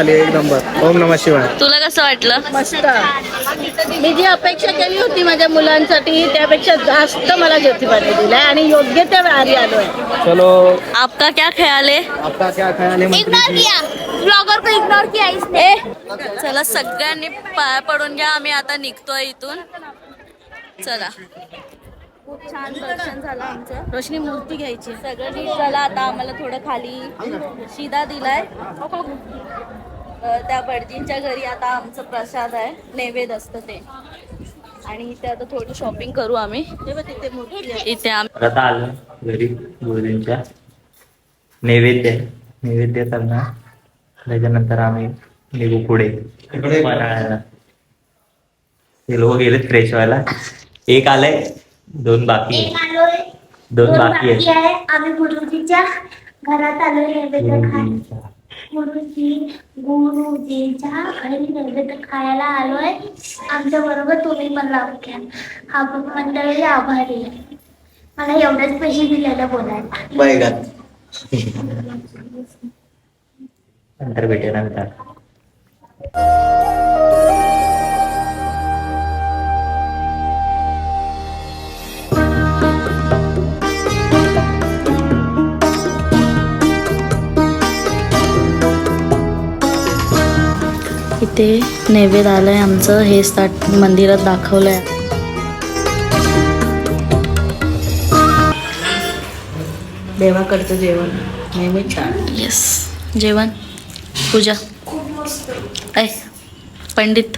आली एक नंबर. ओम नमः शिवाय. तुला कसं वाटलं? मस्त. मी जी अपेक्षा केली होती माझ्या मुलांसाठी त्यापेक्षा जास्त मला ज्योतिबाने दिलाय आणि योग्य त्या वेळी आलोय. चलो. आपका क्या ख्याल है आपका क्या ख्याल है मंत्री जी? ब्लॉगर को इग्नोर किया इसने. चला सगळ्यांनी पाया पडून घ्या आम्ही आता निघतोय इथून. चला. खूप छान दर्शन झालं आमचं. रोशनी मूर्ती घ्यायची. सगळं नीट झालं. आता आम्हाला थोडं खाली शिदा दिलाय. त्या भटजींच्या घरी आता आमचं प्रसाद आहे नैवेद्य असतं ते. आणि इथे आता थोडी शॉपिंग करू आम्ही. तिथे मूर्ती आहे. इथे आम्ही परत आलो घरी गुरुजींच्या नैवेद्य नैवेद्य करणार. त्याच्यानंतर आम्ही निघू पुढे. पन्हाळ्याला ते लोक गेलेत फ्रेश व्हायला. एक आलंय दोन बाकी दोन बाकी आहेत. आहे. आम्ही गुरुजीच्या घरात आलोय नैवेद्य खाय गुरुजींच्या. गुरुजी गुरुजीच्या घरी नैवेद्य खायला आलोय. आमच्या बरोबर तुम्ही पण लावून घ्या. हा मंडळी आभारी आहे. मला एवढेच पैसे दिलेले बोलायला. बैगात नंतर भेटेल नंतर इथे नैवेद्य आलंय आमचं. हे स्टार्ट मंदिरात दाखवलंय. देवाकडचं जेवण. नेहमी छान. येस जेवण पूजा. ऐ पंडित.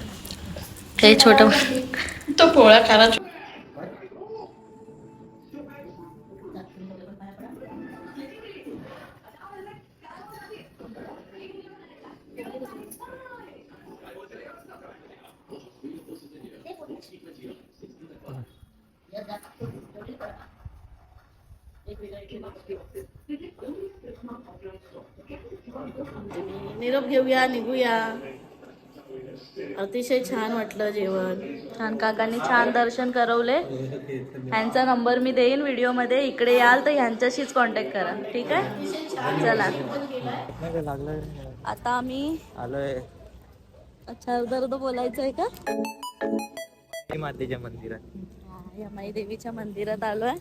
हे छोटं तो पोळा करा निरोप घेऊया निघूया. अतिशय छान वाटलं जेवण. छान काकांनी छान दर्शन करवले. ह्यांचा नंबर मी देईन व्हिडिओमध्ये. इकडे याल तर ह्यांच्याशीच कॉन्टॅक्ट करा. ठीक आहे? चला. आता आम्ही आलोय. अच्छा अर्ध बोलायचं आहे का मातेच्या मंदिरात. हा, या माई देवीच्या मंदिरात आलोय.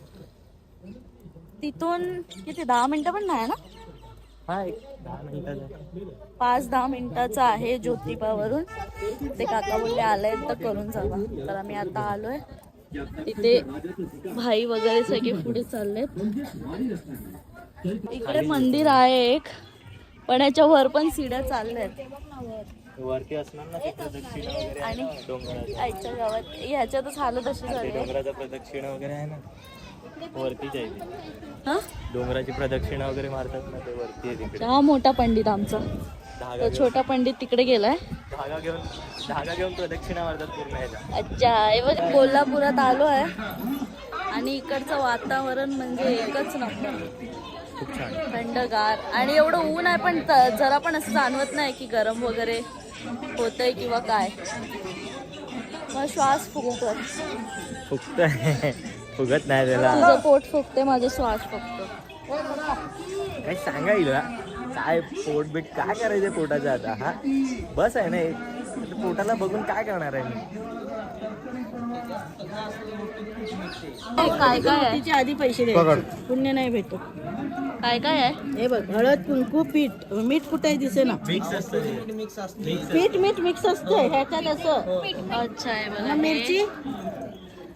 तिथून किती दहा मिनिटं पण नाही ना? हा एक दहा मिनिटाचा पाच दहा मिनिटाचं आहे ज्योतिबावरून. ते काका बोलले आलंय तर करून जावा. तर आम्ही आता आलोय. तिथे भाई वगैरे सगळे पुढे चाललेत. इकडे मंदिर आहे एक पण याच्या वर पण सिड्या चालल्यात. वरती असणार ना आणि आईच्या गावात ह्याच्यातच हालत अशी झाली डोंगराचा प्रदक्षिणा वगैरे आहे ना. वरतीच आहे ते. हा? डोंगराची प्रदक्षिणा वगैरे मारतात ना ते वरती आहे तिकडे. हा मोठा पंडित आमचा. धागा तो घेऊन. छोटा पंडित तिकडे गेलाय. धागा घेऊन धागा घेऊन प्रदक्षिणा मारतात पूर्ण ह्याला अच्छा हे बघ कोल्हापुरात आलो आहे. आणि इकडचं वातावरण म्हणजे एकच खूप छान. थंडगार. आणि एवढं ऊन आहे पण त- जरा पण असं जाणवत नाही की गरम वगैरे होतंय किंवा काय. मग श्वास फुगतोय. फुगत फुगत नाही त्याला. तुझं पोट फुगते माझं श्वास फुगतो काय सांगा हिला. काय पोट बीट काय करायचंय पोटाचं आता? हा? बस आहे ना एक. आता पोटाला बघून काय करणार आहे मी? काय काय आहे? तिच्या आधी पैसे द्यायचे. पुण्य नाही भेटत. काय काय आहे? हे बघ हळद कुंकू पीठ. मीठ कुठे दिसे ना मिक्स असतं. पीठ मीठ मिक्स असते. ह्याच्यात असं. अच्छा आहे बघा. मग हे. मिरची?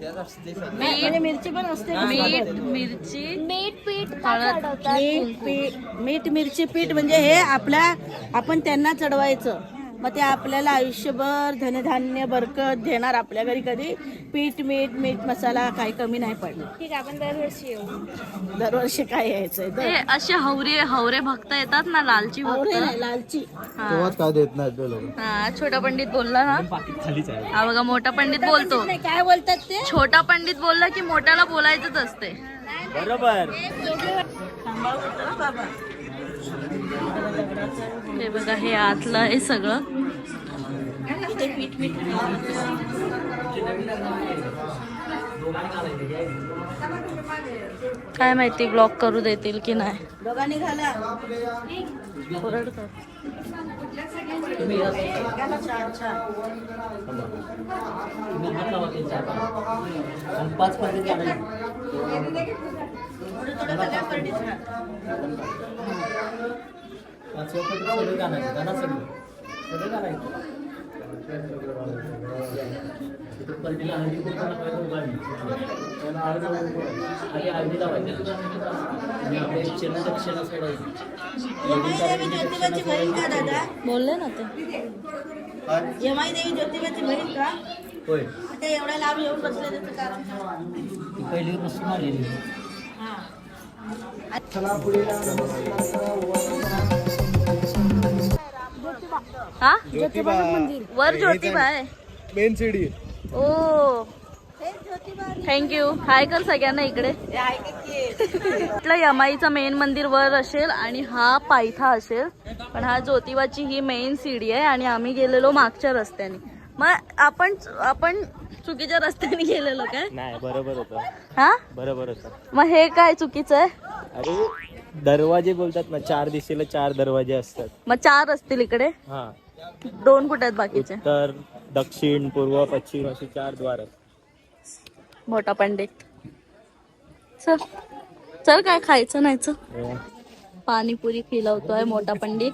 म्हणजे मिरची पण असते मीठ? मिरची. मीठ पीठ हळद. मीठ पीठ मीठ मिरची पीठ म्हणजे हे आपल्या आपण त्यांना चढवायचं. मग ते आपल्याला आयुष्यभर धनधान्य बरकत देणार आपल्या घरी कधी. पीठ मीठ मीठ मसाला काही कमी नाही पडणार. ठीक आहे आपण दरवर्षी येऊ. दरवर्षी काय यायचंय? ते असे हवरे हवरे भक्त येतात ना लालची भक्त? नाही लालची. हा. काय देत नाहीत ते लोक. हा छोटा पंडित बोलला ना. खालीच आहे. हा बघा मोठा पंडित बोलतो. नाही, काय बोलतात ते? छोटा पंडित बोलला की मोठ्याला बोलायचंच असते. बरोबर. हे बघा हे आतलं आहे सगळं. पीठ काय माहिती ब्लॉक करू देतील की नाही. पाच. पलटीला हळदी. त्याला हळदी लावायची. आणि इच्छेनं दक्षिणा सोडायची यमाई देवी ज्योतिबाची बहीण का दादा? बोलले ना ते. यमाई देवी ज्योतिबाची बहीण का? होय. आता एवढ्या लांब येऊन बसले त्याचं कारण? ती पहिली पासून आलेली. हा. वर ज्योतिबा आहे. मेन सिडी. ओ. थँक्यू हाय कर सगळ्यांना इकडे. म्हटलं यमाईचं मेन मंदिर वर असेल आणि हा पायथा असेल. पण हा ज्योतिबाची ही मेन सीडी आहे आणि आम्ही गेलेलो मागच्या रस्त्याने. मग आपण आपण चुकीच्या रस्त्याने गेलेलो काय? नाही बरोबर होतं. हा? बरोबर होतं. मग हे काय चुकीचं आहे? अरे दरवाजे बोलतात ना चार दिशेला चार दरवाजे असतात. मग चार असतील इकडे? हा. दोन कुठे आहेत बाकीचे? उत्तर दक्षिण पूर्व पश्चिम असे चार द्वार आहेत. मोठा पंडित. चल. चल काय खायचं नाहीच हो. पाणीपुरी खिलवतोय मोठा पंडित.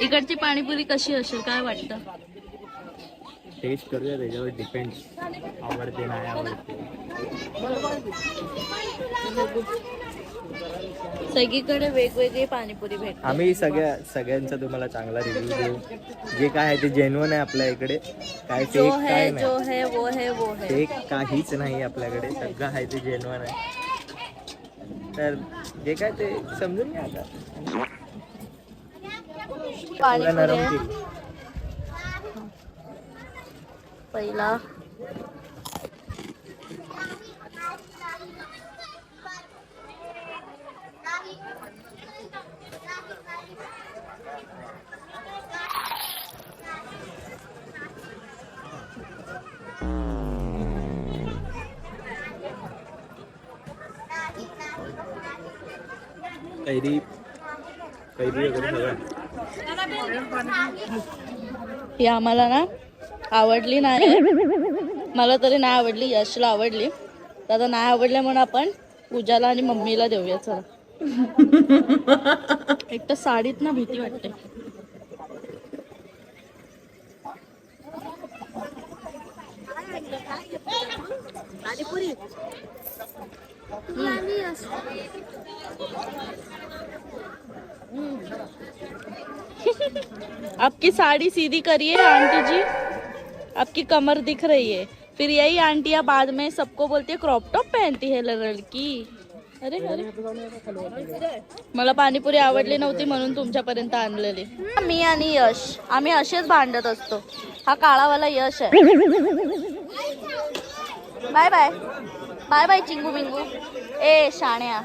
इकडची पाणीपुरी कशी असेल काय वाटतं? टेस्ट करूया त्याच्यावर डिपेंड आवडते नाही आवडते. सगळीकडे वेगवेगळी पाणीपुरी भेटते. आम्ही सगळ्या सगळ्यांचा तुम्हाला चांगला रिव्ह्यू देऊ. जे काय आहे ते जेन्युअन आहे आपल्या इकडे. काय जो फेक है काय जो नाही. है वो है वो है. फेक काहीच नाही आपल्याकडे. सगळं आहे ते जेन्युअन आहे. तर जे काय ते समजून घ्या आता पुरा पाणीपुरी नरम आहे. केली. पहिला. कैरी कैरी वगैरे ही आम्हाला ना आवडली नाही. मला तरी नाही आवडली यशला आवडली. तर आता नाही आवडल्या म्हणून आपण पूजाला आणि मम्मीला देऊया चला. एक तर साडीत ना भीती वाटते. आपकी साड़ी सीधी करिए आंटी जी. आपकी कमर दिख रही है। फिर यही आंटियां बाद में सबको बोलती है क्रॉप टॉप पहनती है लड़की। अरे अरे। मला पाणीपुरी आवडली नव्हती म्हणून तुमच्यापर्यंत आणलेली. मी आणि यश. आम्ही असेच भांडत असतो. हा काळावाला यश आहे. Bye bye. बाय बाय चिंगू बिंगू. ए शाण्या.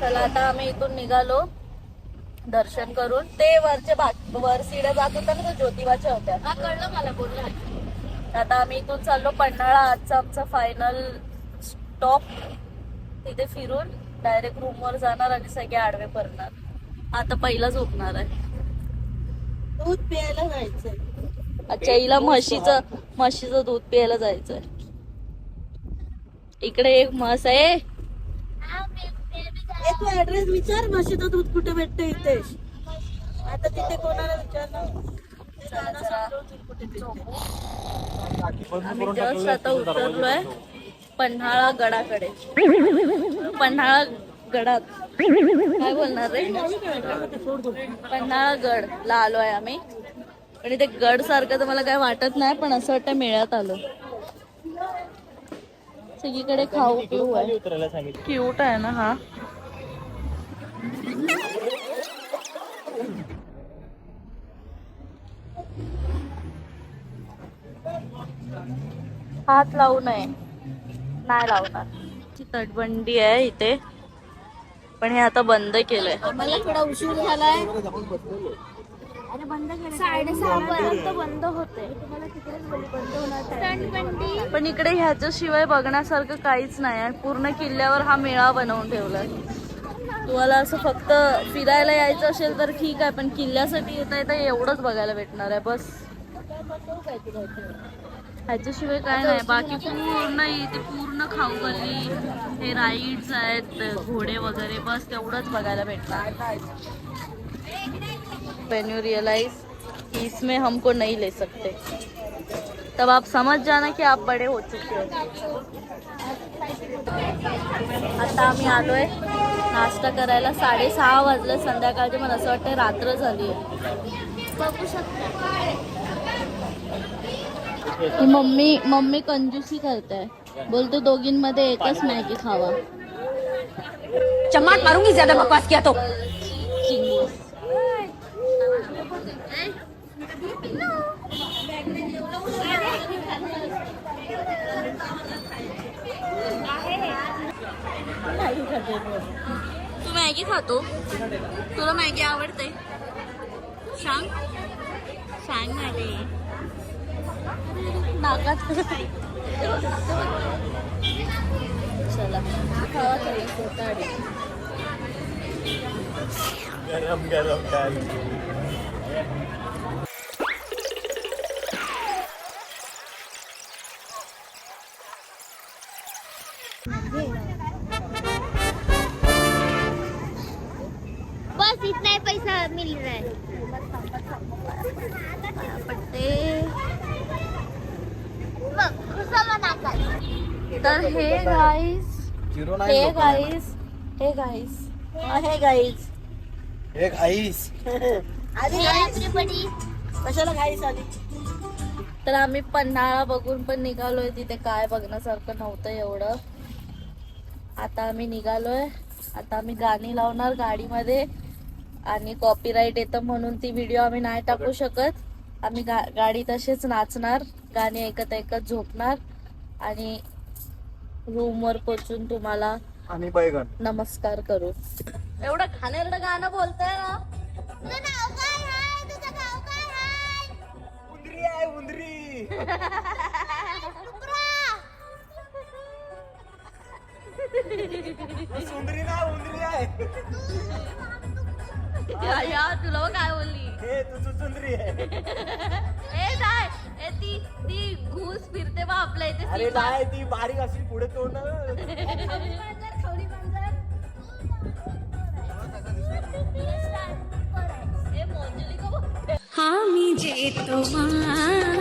चला आता आम्ही इथून निघालो दर्शन करून. ते वरचे भाग वर सिड्या जात होत्या ना त्या ज्योतिबाच्या होत्या. हा कळलं मला बोलला. आता आम्ही इथून चाललो पन्हाळा आजचा आमचा फायनल स्टॉप तिथे फिरून डायरेक्ट रूम वर जाणार आणि सगळे आडवे पडणार. आता पहिला झोपणार आहे. दूध प्यायला जायचंय. अच्छा हिला म्हशीचं म्हशीचं दूध प्यायला जायचंय. इकडे एक म्हस आहे. तू ऍड्रेस विचार म्हशीचं दूध कुठे भेटतं इथे आता तिथे कोणाला विचारणार. आम्ही जस्ट आता उतरलोय पन्हाळा गडाकडे. पन्हाळा गडात. काय बोलणार रे? पन्हाळा गड ला आलोय आम्ही. आणि ते गड सारखं तर मला काय वाटत नाही पण असं वाटतं मेळ्यात आलो सगळीकडे खाऊ पिऊ आहे. क्यूट आहे ना हा. हात लावू नये. नाही लावणार. ती तटबंदी आहे इथे. पण हे आता बंद केलंय. मला थोडा उशीर झालाय. साडेसहा पर्यंत बंद होते पण इकडे ह्याच्याशिवाय बघण्यासारखं काहीच नाही आहे. पूर्ण किल्ल्यावर हा मेळा बनवून ठेवलाय. तुम्हाला असं फक्त फिरायला यायचं असेल तर ठीक आहे पण किल्ल्यासाठी येता येता एवढंच बघायला भेटणार आहे. बस. ह्याच्याशिवाय काय नाही. बाकी पूर्ण इथे पूर्ण खाऊ गल्ली हे राईड्स आहेत घोडे वगैरे बस तेवढंच बघायला भेटतात वेन यू रिअलाइज कि इसमें हमको नहीं ले सकते. तब आप समझ जाना की आप बड़े हो चुके हो. आता आम्ही आलोय नाश्ता करायला. साडेसहा वाजले संध्याकाळचे मला असं वाटतं रात्र झाली बघू शकता मम्मी मम्मी कंजूसी करते बोलतो दोघींमध्ये एकच मॅगी खावा. चमाट मारूंगी ज्यादा बकवास किया तो. तू मॅगी खातो. तुला मॅगी आवडते. सांग. सांग ना रे चला. खावा तरी गरम गरम काय? तर hey guys hey guys hey guys hey guys everybody कशाला आली तर आम्ही पन्हाळा बघून पण निघालोय. तिथे काय बघण्यासारखं नव्हतं एवढं. आता आम्ही निघालोय. आता आम्ही गाणी लावणार गाडीमध्ये. आणि कॉपीराईट येतं म्हणून ती व्हिडिओ आम्ही नाही टाकू शकत. आम्ही गा गाडी तसेच नाचणार. गाणी ऐकत ऐकत झोपणार. आणि रूमवर पोचून तुम्हाला आणि बैगन. नमस्कार करू. एवढं खाण्यारडं गाणं बोलतंय ना? काय आहे उंदरी. उंदरी सुंदरी ना उंदरी आहे. या या, तुला काय बोलली. हे तुझं सुंदरी आहे. ए ती ती घूस फिरते बा आपल्या इथे अरे सीमा. नाही ती बारीक अशी पुढे तोंड ए, मोंजली का बघ? हामी जेतो नाही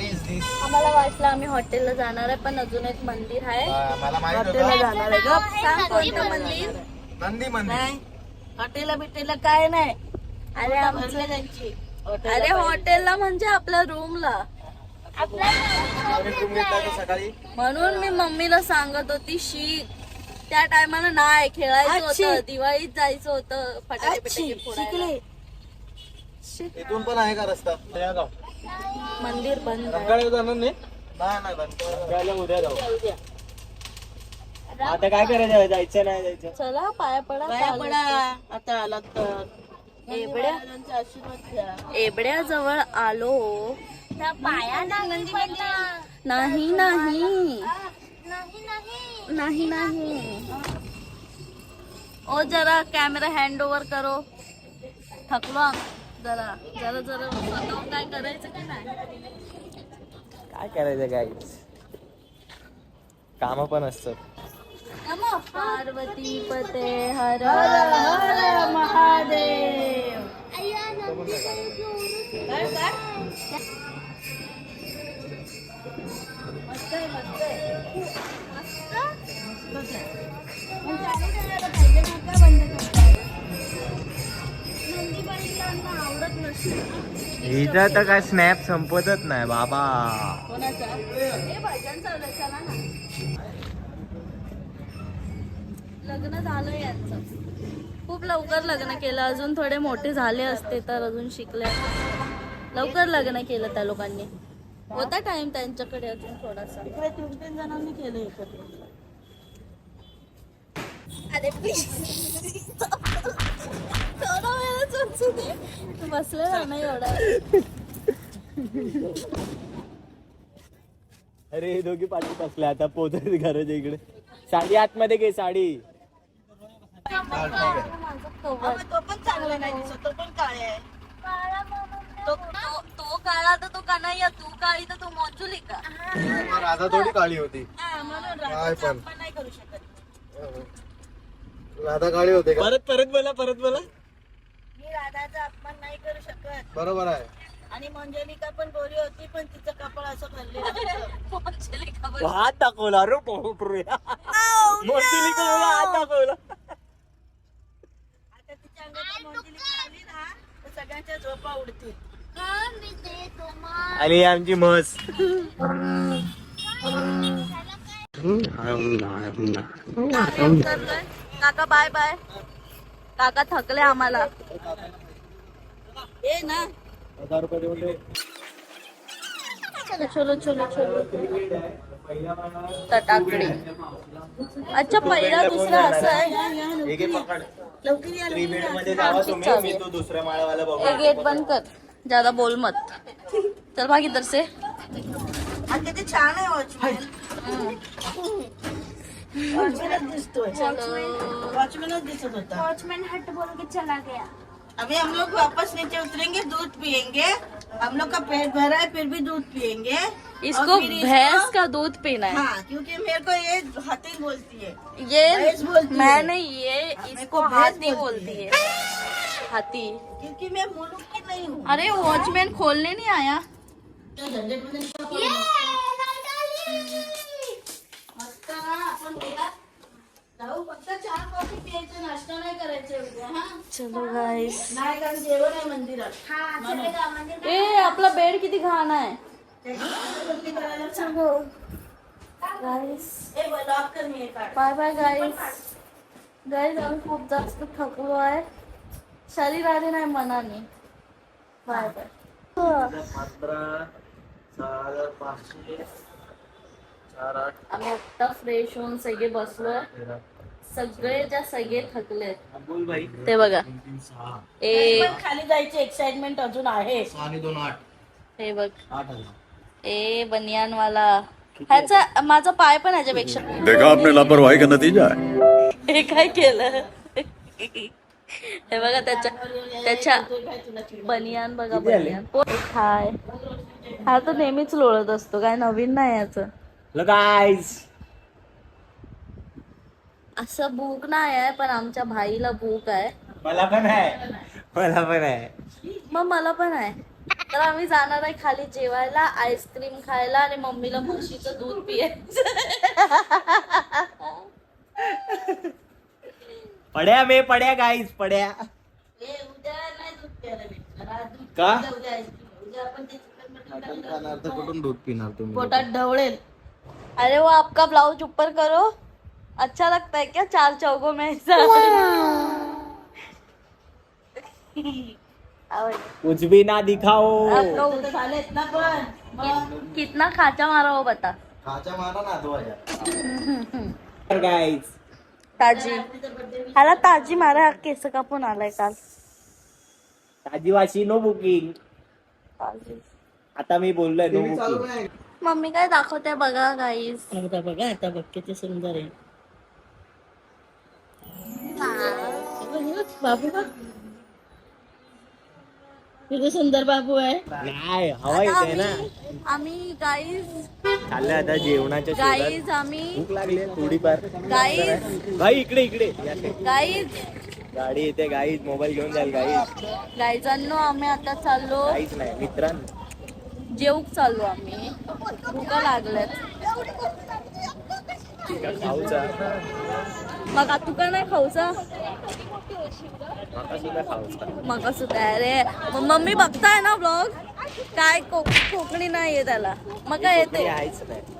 इज दिस आम्हाला वाटलं आम्ही हॉटेलला जाणार आहे पण अजून एक मंदिर आहे मला माहीत हॉटेलला होतं जाणार आहे गप सांग कोणतं मंदिर नंदी मंदिर नाही हॉटेलला बिटेलला काय नाही अरे आमचं भरले त्यांची अरे हॉटेलला म्हणजे आपल्या रूमला सकाळी? म्हणून मी मम्मीला सांगत होती शिक त्या टायमाला नाही खेळायचं. होतं दिवाळीत जायचं होतं फटाके इथून पण आहे का रस्ता? मंदिर बंद जाणार नाही? नाही उद्या जाऊ. आता काय करायचं जायचं नाही जायचं? चला पाया पडा पाया. पडा. आता आलात तर. एवढ्या महाराजांचा आशीर्वाद पाया नाही पडला. नाही. नाही नाही. नाही नाही नाही ओ जरा कॅमेरा हँड ओव्हर करो. थकलो जरा जरा जरा. स्वतःहून काय करायचं का नाही? काय करायचं काय काम पण असतात. पार्वती पते हर हर हर महादेव. अय्या नंदी काय काय? हिचा तर काय स्नॅप संपतच नाही बाबा. लग्न झालं यांचं. खूप लवकर लग्न केलं. अजून थोडे मोठे झाले असते तर अजून शिकले. लवकर लग्न केलं त्या लोकांनी. होता टाइम त्यांच्याकडे अजून थोडासा. इकडे तीन तीन जणांनी केलं एकत्र. अरे थोडा वेळच वाचू दे. तू बसलेला नाही एवढा. अरे हे दोघी पाठी बसले आता पोहोचत घराच्या इकडे. साडी आतमध्ये घे साडी. माझं. तो पण चांगला नाही दिसत तो पण काळे आहे. तो तो- तो काळा तर तो कन्हैया तू काळी तर तू मोंजुली का राधा थोडी काळी होती. हा, म्हणून काय राधाचा पण. अपमान नाही करू शकत. राधा काळी होते का? परत परत बोला परत बोला. मी राधाचा अपमान नाही करू शकत. बरोबर आहे. आणि मंजलिका पण गोरी होती पण तिचं कपाळ असं भरलेलं बरं? हात दाखवला रे पोपरूया मोठी हात दाखवला. आता तिच्या अंगात मंजलिका आली ना तर सगळ्यांच्या झोपा उडतील. आणि आमची म्हस. काका बाय बाय. काका थकले आम्हाला. ए ना. चलो चलो चलो चलो. तटाकडे. अच्छा पहिला दुसरा असं आहे. लवकर या ये. गेट बंद कर. ज़्यादा बोल मत। चल भाग इधर से। किती छान आहे वॉचमॅन वॉचमॅनच दिसतोय वॉचमॅनच दिसत होता वॉचमैन हट बोल के चला गया। अभी हम लोग वापस नीचे उतरेंगे दूध पियेंगे। हम लोग का पेट भरा है फिर भी दूध पियेंगे। इसको इसको- भैंस का दूध पीना है। हाँ क्योंकि मेरे को ये हाथी बोलती है। ये भैंस बोलती है। मैंने ये इसको भैंस हाथी बोलती बोलती है। हाथी क्योंकि मैं मुल्क की नहीं हूँ। अरे वॉचमैन खोलने नहीं आया। चलो गाइस ए आपला बेड किती खाना है? चलो guys bye bye guys guys आम्ही खूप जास्त थकलो है। शरीराने नाही मनाने आम्ही आत्ता फ्रेश होऊन सगळे बसलोय सगळे ज्या सगळे थकले ते बघा. ए पण खाली जायची एक्साइटमेंट अजून आहे. हे बघ. ए बनियान वाला ह्याचा माझा पाय पण ह्याच्यापेक्षा. देखा आपने लापरवाही का नतीजा है. हे काय केलं? हे बघा त्याच्या त्याच्या बनियान बघा बनियान. हाय. हा तर नेहमीच लोळत असतो काय नवीन नाही याच. असं भूक नाही आहे पण आमच्या भाईला भूक आहे. मला पण आहे. मला पण आहे. मग मला पण आहे. तर आम्ही जाणार आहे खाली जेवायला आईस्क्रीम खायला आणि मम्मीला म्हशीचं दूध पियायचं. पड्या मे पड्या गाईज पड्या. का? खाणार तर कुठून दूध पिणार तुम्ही पोटात ढवळेल. अरे वो आपका ब्लाउज ऊपर करो. अच्छा लगता है क्या? चार चौकों में ऐसा. कुछ भी ना दिखाओ. आपका तर झालेत ना पण. मग कि- कितना खाचा मारा हो बता. खाच्या मारा ना दो हजार. गाईज ताजी. ह्याला ताजी मारा हा केस कापून आलाय काल. ताजीवाशी नो बुकिंग ताजी. आता मी बोललोय नो बुकिंग मम्मी काय दाखवते बघा गाईस आता बघा आता बघ किती सुंदर आहे. बाबू बघ किती सुंदर बाबू आहे. नाही हवा येते ना. आम्ही गाईज चाललंय आता जेवणाच्या शोधात गाईज आम्ही भूक लागली आहे थोडीफार. गाईज भाई इकडे इकडे. या side. गाईज गाडी येते गाईज मोबाईल घेऊन जाईल गाईज गाईजांनो आम्ही आता चाललो. काहीच नाही मित्रांनो जेवूक चाललो आम्ही. भुका लागल्यात. खाऊचा. मग तुका नाही खाऊचा? माका अरे मग मम्मी बघताय ना ब्लॉग काय कोकणी नाही आहे त्याला. मग काय येते. काय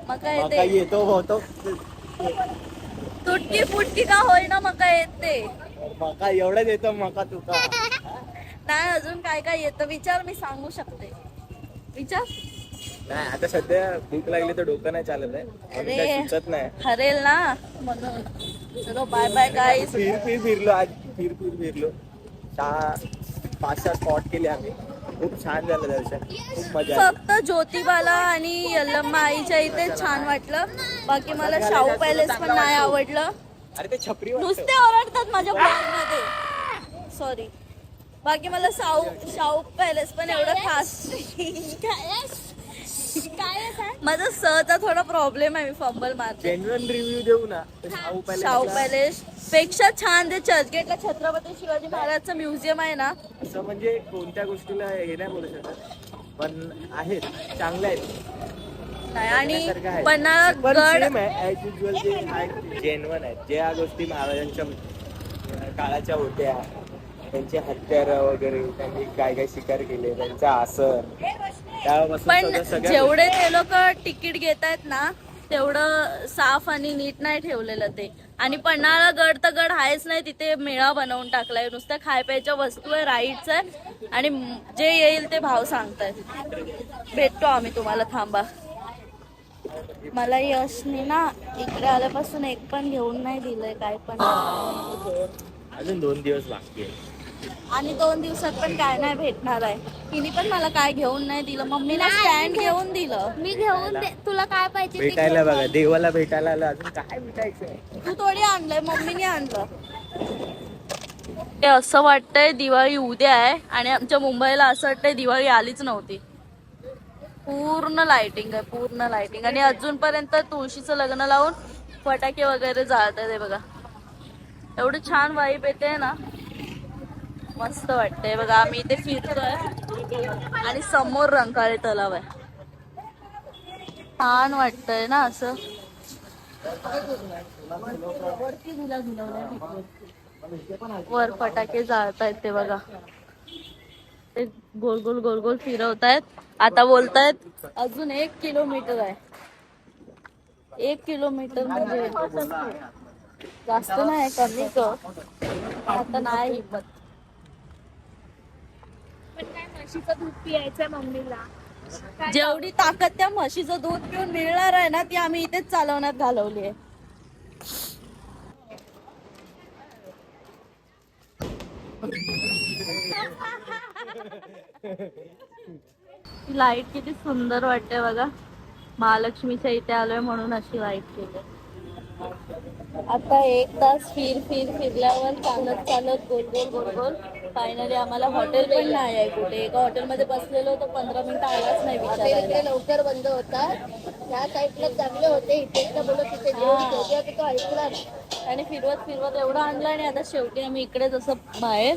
माका येते. येतो होतो. तुटकी फुटकी का होईना मग काय येते. माका एवढंच येतो माका तुका नाही अजून काय काय येतं? विचार मी सांगू शकते. विचार. नाही आता सध्या भूक लागली तर डोकं नाही चालत आहे. अरे. काय सुचत नाही. हरेल ना म्हणून. चलो बाय बाय फिर फिरलो आज. फिर फिर फिरलो. सहा पाच सहा स्पॉट केले आम्ही. खूप छान झालं दर्शन. खूप मजा आली. फक्त ज्योतिबाला आणि यल्लम्मा आईच्या इथे छान वाटलं. बाकी मला शाहू पॅलेस पण नाही आवडलं. अरे ते छपरी नुसते ओरडतात माझ्या ब्लॉगमध्ये सॉरी बाकी मला शाहू शाहू पॅलेस पण एवढं खास माझा सहचा थोडा प्रॉब्लेम आहे मी फंबल मारते. जेन्युअन रिव्ह्यू देऊ ना. तर शाहू शाहू पॅलेस पॅलेस पेक्षा छान जे चर्चगेटला छत्रपती शिवाजी महाराजचं म्युझियम आहे ना. असं म्हणजे कोणत्या गोष्टीला हे नाही बोलू शकत. पण आहेत चांगले आहेत. नाही आणि आहे. पन्हाळा पण गड सेम आहे आहेत जेन्युअन आहेत. ज्या गोष्टी महाराजांच्या अं, काळाच्या होत्या त्यांचे हत्यार वगैरे त्यांनी काय काय शिकार केले त्यांचा आसन त्यापासून पण जेवढे ते लोक तिकीट घेत आहेत ना तेवढं साफ आणि नीट नाही ठेवलेलं ते. आणि पन्हाळा गड तर गड आहेच नाही तिथे मेळा बनवून टाकलाय. नुसत्या खाय प्यायच्या वस्तू आहे राईड्स आहे आणि जे येईल ते भाव सांगतायत. भेटतो आम्ही तुम्हाला थांबा. मला यशने ना इकडे आल्यापासून एक पण घेऊन नाही दिलंय काय पण. अजून दोन दिवस बाकी आहे आणि दोन दिवसात पण काय नाही भेटणार आहे. तिने पण मला काय घेऊन नाही दिलं. मम्मीला स्टँड घेऊन दिलं. मी घेऊन दे तुला काय पाहिजे ते भेटायला बघा. देवाला भेटायला आलं अजून काय भेटायचं तू थोडी आणलंय मम्मीने आणलं. ते असं वाटतंय दिवाळी उद्या आहे आणि आमच्या मुंबईला असं वाटतंय दिवाळी आलीच नव्हती. पूर्ण लाइटिंग आहे पूर्ण लाइटिंग आणि अजूनपर्यंत तुळशीचं लग्न लावून फटाके वगैरे जाळत आहे बघा. एवढं छान वाईब येते ना. मस्त वाटतंय. बघा आम्ही इथे फिरतोय. आणि समोर रंकाळे तलाव आहे. छान वाटतंय ना असं? वर फटाके जाळतायत ते बघा. ते गोल गोल गोल गोल फिरवतायत. आता बोलतायत अजून एक किलोमीटर आहे. एक किलोमीटर म्हणजे जास्त नाही कमी आता नाही हिंमत पण. म्हशीचं दूध पियायचंय मम्मीला. जेवढी ताकद त्या म्हशीचं दूध पिऊन मिळणार आहे ना ती आम्ही इथेच चालवण्यात घालवली आहे. लाइट किती सुंदर वाटते बघा. महालक्ष्मीच्या इथे आलोय म्हणून अशी लाइट केली. आता एक तास फिर फिर फिरल्यावर चालत चालत गोल गोल गोल गोल. फायनली आम्हाला हॉटेल पण नाही आहे कुठे. एका हॉटेलमध्ये बसलेलो तर पंधरा मिनिटं आलाच नाही विचारायला. लवकर बंद होतात. ह्या साईडला चांगले होते. इथे बोलत तिथे जेवण तो ऐकला आणि फिरवत फिरवत एवढं आणलं आणि आता शेवटी आम्ही इकडे जसं बाहेर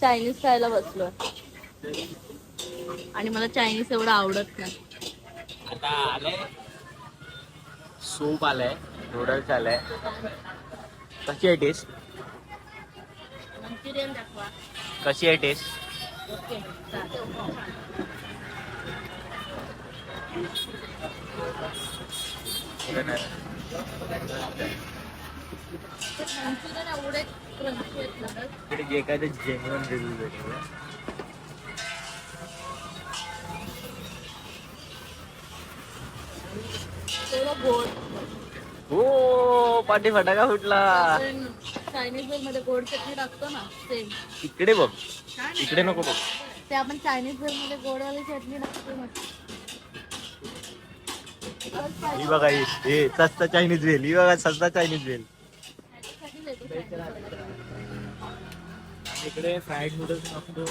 चायनीज खायला बसलो. आणि मला चायनीज एवढं आवडत नाही. आता आलंय सूप आलंय नूडल्स आलंय. कशी आहे टेस्ट मंचुरियन दाखवा. कशी आहे टेस्ट जे काय ते जेन्युअन रिव्ह्यू भेटले. गोड. हो पाठी फटाका फुटला. चायनीजमध्ये गोड चटणी टाकतो ना सेम इकडे बघ. इकडे नको बघ. ते आपण चायनीजमध्ये गोडवाली चटणी टाकतो ना ही बघा ही हे सस्ता चायनीज वेल ही बघा सस्ता चायनीज वेल इकडे फ्राईड नूडल्स मागतो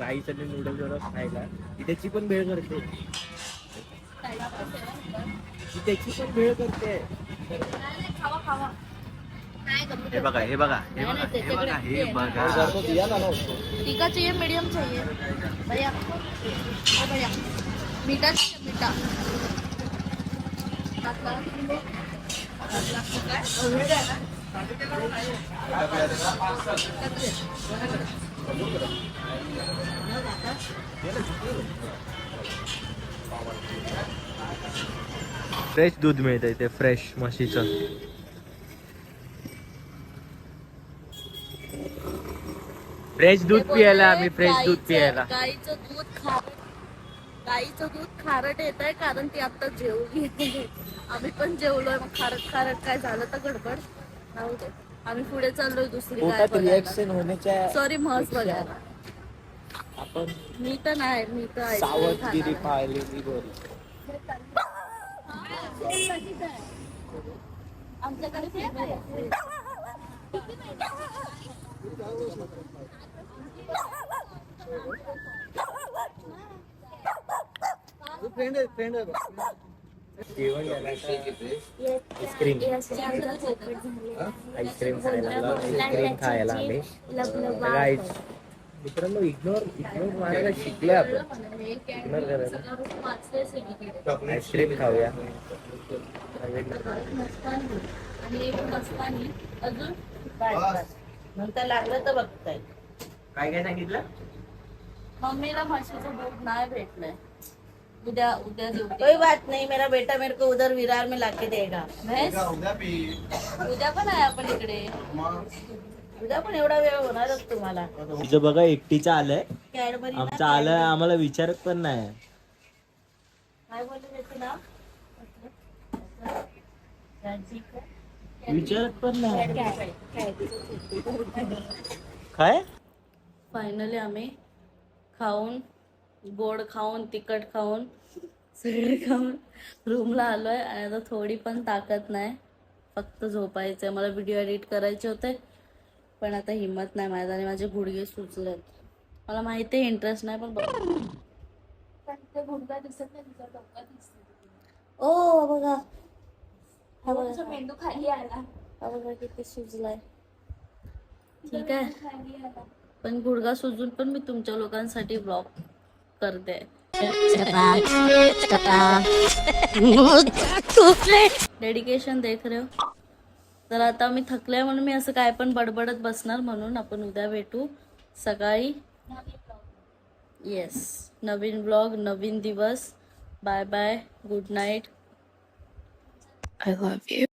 राईस आणि नूडल्स खायला. त्याची पण भेळ करते. त्याची पण भेळ करते. खावा खावा हे बघा हे बघा हे बघा हे बघा. हे बघा तीखा चाहिए मीडियम चाहिए. भैया. ओ भैया. मीठा चाहिए मीठा. फ्रेश दूध मिळतं इथे फ्रेश म्हशीचं. फ्रेश दूध पियाला आम्ही फ्रेश दूध गाईचं- पियाला गाईचं दूध खारट गाईचं दूध खारट येत आहे कारण ती आता जेवली आम्ही पण जेवलोय मग खारट खारट काय झालं तर गडबड. राहू दे. आम्ही पुढे चाललोय दुसरी गाय बघायला. रिएक्शन होण्याच्या सॉरी म्हस बघायला. आपण मी तर नाही मी तर सावधगिरी. पाहिलेली बरी. आमच्याकडे famous आहे. जेवण झालं आईस्क्रीम आईस्क्रीम खायला आईस्क्रीम खायला आम्ही मित्रांनो इग्नोर इग्नोर मारायला शिकले आपण. इग्नोर करायला. आईस्क्रीम खाऊया. आणि एक मस्तानी अजून नंतर लागलं तर बघताय काय काय सांगितलं? मम्मीला म्हशीचं दूध नाही भेटलंय. उद्या उद्या कोई बात नहीं मेरा बेटा मेरे को उधर विरार में लाके देगा? उद्या पण आहे आपण इकडे. उद्या पण एवढा वेळ होणारच तुम्हाला. तुझं बघा एकटीचं आलंय. कॅडबरी आमचं आलं आम्हाला विचारत पण नाही. काय बोलले त्याचं नाव? विचारत पण नाही. काय? फायनली आम्ही खाऊन गोड खाऊन तिखट खाऊन सगळे खाऊन रूमला आलोय. आणि आता थोडी पण ताकद नाही. फक्त झोपायचंय. मला व्हिडिओ एडिट करायचे होते. पण आता हिंमत नाही माझ्या आणि माझे गुडघे सुचलेत मला माहिती आहे इंटरेस्ट नाही पण बघ. ओ बघा. हा बघा. मेंदू खाली आला. हा बघा किती सुजलाय. ठीक आहे. पण गुडघा सुजून पण मी तुमच्या लोकांसाठी ब्लॉग करते. डेडिकेशन देख रहे हो. तर आता मी थकले म्हणून मी असं काय पण बडबडत बसणार म्हणून आपण उद्या भेटू. सकाळी. येस नवीन ब्लॉग नवीन दिवस. Bye bye good night I love you